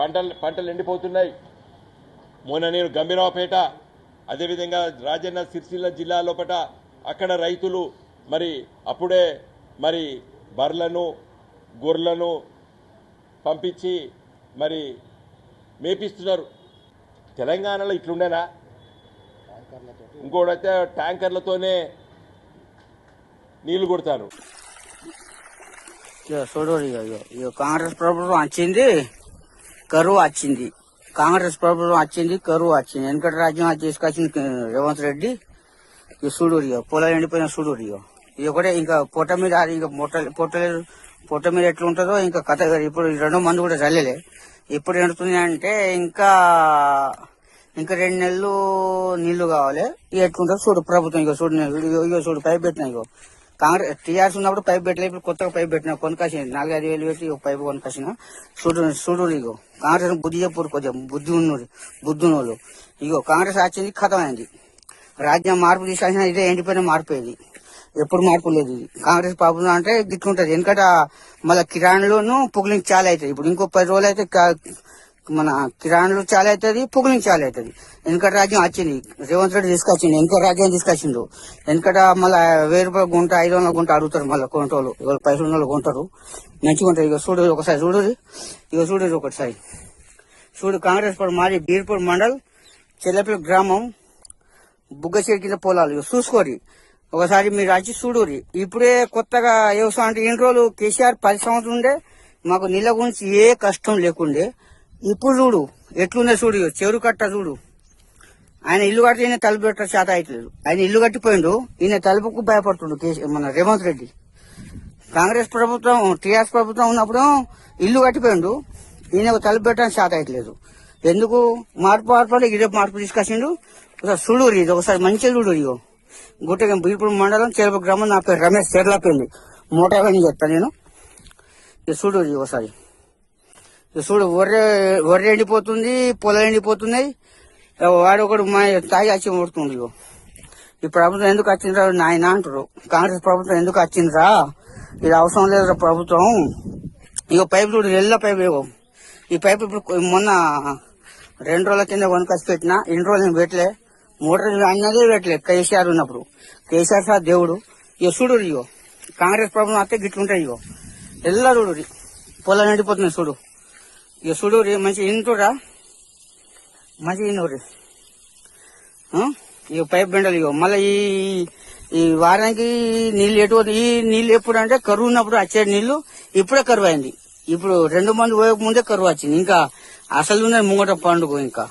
పంటలు పంటలు ఎండిపోతున్నాయి. మొన్న నేను గంభీరావుపేట అదేవిధంగా రాజన్న సిరిసిల్ల జిల్లా లోపల అక్కడ రైతులు మరి అప్పుడే మరి బర్లను గొర్రెలను పంపించి మరి మేపిస్తున్నారు. తెలంగాణలో ఇట్లుండేనా? ఇంకోటైతే ట్యాంకర్లతోనే నీళ్ళు కొడతారు. చూడండి కాంగ్రెస్ ప్రభుత్వం వచ్చింది. కరువు వచ్చింది. కాంగ్రెస్ ప్రభుత్వం వచ్చింది కరువు వచ్చింది. వెనకటి రాజ్యం అది తీసుకొచ్చింది రేవంత్ రెడ్డి. ఈ సూడూరియో పొలాలు ఎండిపోయిన సూడూరియో ఇది ఒకటే ఇంకా పొట్ట మీద అది ఇంకా పొట్ట పొట్టలేదు పొట్ట మీద ఎట్లా ఉంటుందో ఇంకా కథ ఇప్పుడు ఈ రెండో మంది కూడా చల్లలే. ఇప్పుడు ఎండుతుంది అంటే ఇంకా ఇంకా రెండు నెలలు నీళ్ళు కావాలి. ఎట్లుంటుందో చూడు ప్రభుత్వం ఇక చూడు ఇక చూడు పైపు పెట్టినా ఇగో. కాంగ్రెస్ టీఆర్ఎస్ ఉన్నప్పుడు పైప్ పెట్టలేదు ఇప్పుడు కొత్తగా పైప్ పెట్టిన కొనుకాసిన నాలుగైదు వేలు పెట్టి ఒక పైపు కొనకాసిన చూడు చూడు ఇగో కాంగ్రెస్ బుద్ధి చెప్పుడు కొంచెం బుద్ధి ఉన్నది బుద్ధి ఉన్నోళ్ళు ఇగో కాంగ్రెస్ వచ్చింది కథమైంది రాజ్యం మార్పు తీసుకొచ్చిన ఇదే ఎండిపోయిన మార్పు ఇది. ఎప్పుడు మార్పు లేదు ఇది. కాంగ్రెస్ పాపం అంటే గిట్లుంటది ఎందుకంటే మళ్ళీ కిరాణలోను పుగ్లింగ్ చాలా అవుతుంది ఇప్పుడు ఇంకో పది రోజులు అయితే కా- మన కిరాణాలు చాలా అవుతుంది పొగులింగ్ చాలా అవుతుంది. వెనకటి రాజ్యం వచ్చింది రేవంత్ రెడ్డి తీసుకొచ్చింది వెనక రాజ్యం తీసుకొచ్చిండు. వెనకట మళ్ళీ వెయ్యి రూపాయల గుంట ఐదు వందల గుంట అడుగుతారు మళ్ళీ కొంటోళ్ళు ఇవాళ పైసలు ఉన్న వాళ్ళు కొంటారు. మంచిగా ఉంటారు. ఇక చూడు ఒకసారి చూడు ఇక చూడు ఒకసారి చూడు కాంగ్రెస్ పార్టీ మాది బీర్పూర్ మండల్ చెల్లపల్లి గ్రామం బుగ్గచేరి కింద పొలాలు. ఇక చూసుకోరి. ఒకసారి మీరు వచ్చి చూడూరి. ఇప్పుడే కొత్తగా వ్యవసాయం అంటే ఇన్ని రోజులు కేసీఆర్ పది సంవత్సరం ఉండే మాకు నీళ్ళ గురించి ఏ కష్టం లేకుండే ఇప్పుడు చూడు ఎట్లుందో చూడు ఇగో చెరువు కట్ట చూడు. ఆయన ఇల్లు కట్టి ఈయన తలుపు పెట్ట చేత అయిట్లేదు ఆయన ఇల్లు కట్టిపోయిండు ఈయన తలుపుకు భయపడుతుండు మన రేవంత్ రెడ్డి. కాంగ్రెస్ ప్రభుత్వం టీఆర్ఎస్ ప్రభుత్వం ఉన్నప్పుడు ఇల్లు కట్టిపోయిండు ఈయన తలుపు పెట్టడం చేత అవుతలేదు ఎందుకు? మార్పు మార్పు ఇదే మార్పు తీసుకొచ్చిండు. ఒకసారి చూడూరు ఇది ఒకసారి మంచిగా చూడు ఇగో. గుట్టగం బీర్పూర్ మండలం చెరుపు గ్రామం నా పేరు రమేష్ చెర్లపల్లి మోటార్ అని చెప్తాను నేను. ఇది చూడు ఒకసారి. చూడు వర్రె వర్రె ఎండిపోతుంది పొలం ఎండిపోతున్నాయి. వాడు ఒకడు మా తాగి అచ్చి ముడుతుంది ఇగో. ఈ ప్రభుత్వం ఎందుకు వచ్చిందిరా? నాయన అంటారు కాంగ్రెస్ ప్రభుత్వం ఎందుకు వచ్చిందిరా? ఇది అవసరం లేదు ప్రభుత్వం. ఇగో పైపు చూడు ఎల్ల పైపు ఇగో. ఈ పైపు ఇప్పుడు మొన్న రెండు రోజుల కింద కొనుకొచ్చి పెట్టిన ఇన్ని రోజులు నేను పెట్టలే. మూడు రోజులు అన్నదే పెట్టలే కేసీఆర్ ఉన్నప్పుడు. కేసీఆర్ సార్ దేవుడు. ఇగో చూడు ఇగో. కాంగ్రెస్ ప్రభుత్వం అయితే గిట్లుంటాయి ఇగో. ఎల్లా చూడు పొలం ఎండిపోతున్నాయి చూడు. ఇక చూడు రే మంచి ఇంటురా మంచి ఇన్నూరి ఇక పైప్ బెండలు ఇగో మళ్ళీ ఈ ఈ వారానికి నీళ్ళు ఎటు ఈ నీళ్ళు ఎప్పుడు అంటే కరువు ఉన్నప్పుడు వచ్చే నీళ్ళు ఇప్పుడే కరువు అయింది. ఇప్పుడు రెండు మంది పోయక ముందే కరువు వచ్చింది. ఇంకా అసలు ఉన్నది ముంగట పండుగ ఇంకా.